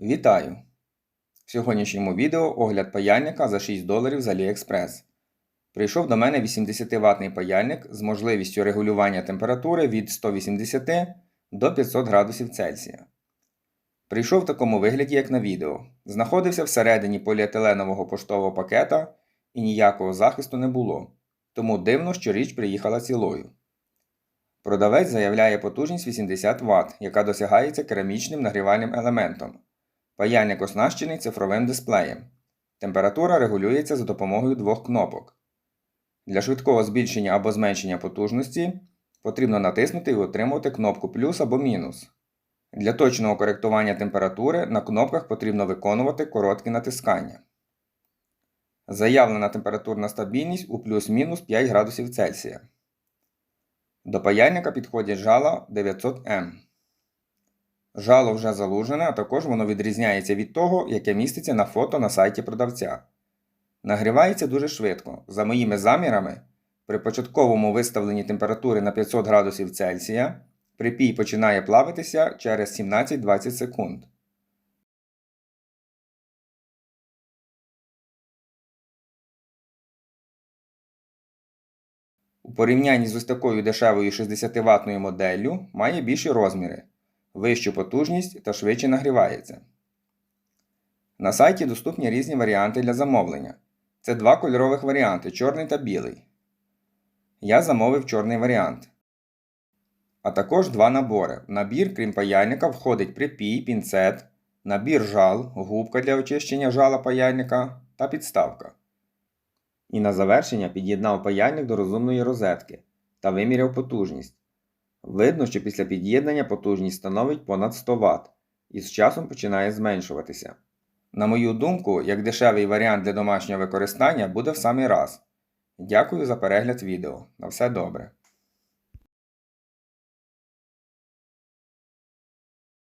Вітаю! В сьогоднішньому відео огляд паяльника за 6 доларів з AliExpress. Прийшов до мене 80 ватний паяльник з можливістю регулювання температури від 180 до 500 градусів Цельсія. Прийшов в такому вигляді, як на відео. Знаходився всередині поліетиленового поштового пакета і ніякого захисту не було. Тому дивно, що річ приїхала цілою. Продавець заявляє потужність 80 Вт, яка досягається керамічним нагрівальним елементом. Паяльник оснащений цифровим дисплеєм. Температура регулюється за допомогою двох кнопок. Для швидкого збільшення або зменшення потужності потрібно натиснути і отримувати кнопку плюс або мінус. Для точного коректування температури на кнопках потрібно виконувати короткі натискання. Заявлена температурна стабільність у плюс-мінус 5 градусів Цельсія. До паяльника підходять жала 900М. Жало вже залужене, а також воно відрізняється від того, яке міститься на фото на сайті продавця. Нагрівається дуже швидко. За моїми замірами, при початковому виставленні температури на 500 градусів Цельсія припій починає плавитися через 17-20 секунд. У порівнянні з ось такою дешевою 60-ваттною моделлю має більші розміри, вищу потужність та швидше нагрівається. На сайті доступні різні варіанти для замовлення. Це два кольорових варіанти чорний та білий. Я замовив чорний варіант. А також два набори. Набір, крім паяльника, входить припій, пінцет, набір жал, губка для очищення жала паяльника та підставка. І на завершення під'єднав паяльник до розумної розетки та виміряв потужність. Видно, що після під'єднання потужність становить понад 100 Вт і з часом починає зменшуватися. На мою думку, як дешевий варіант для домашнього використання буде в самий раз. Дякую за перегляд відео. На все добре.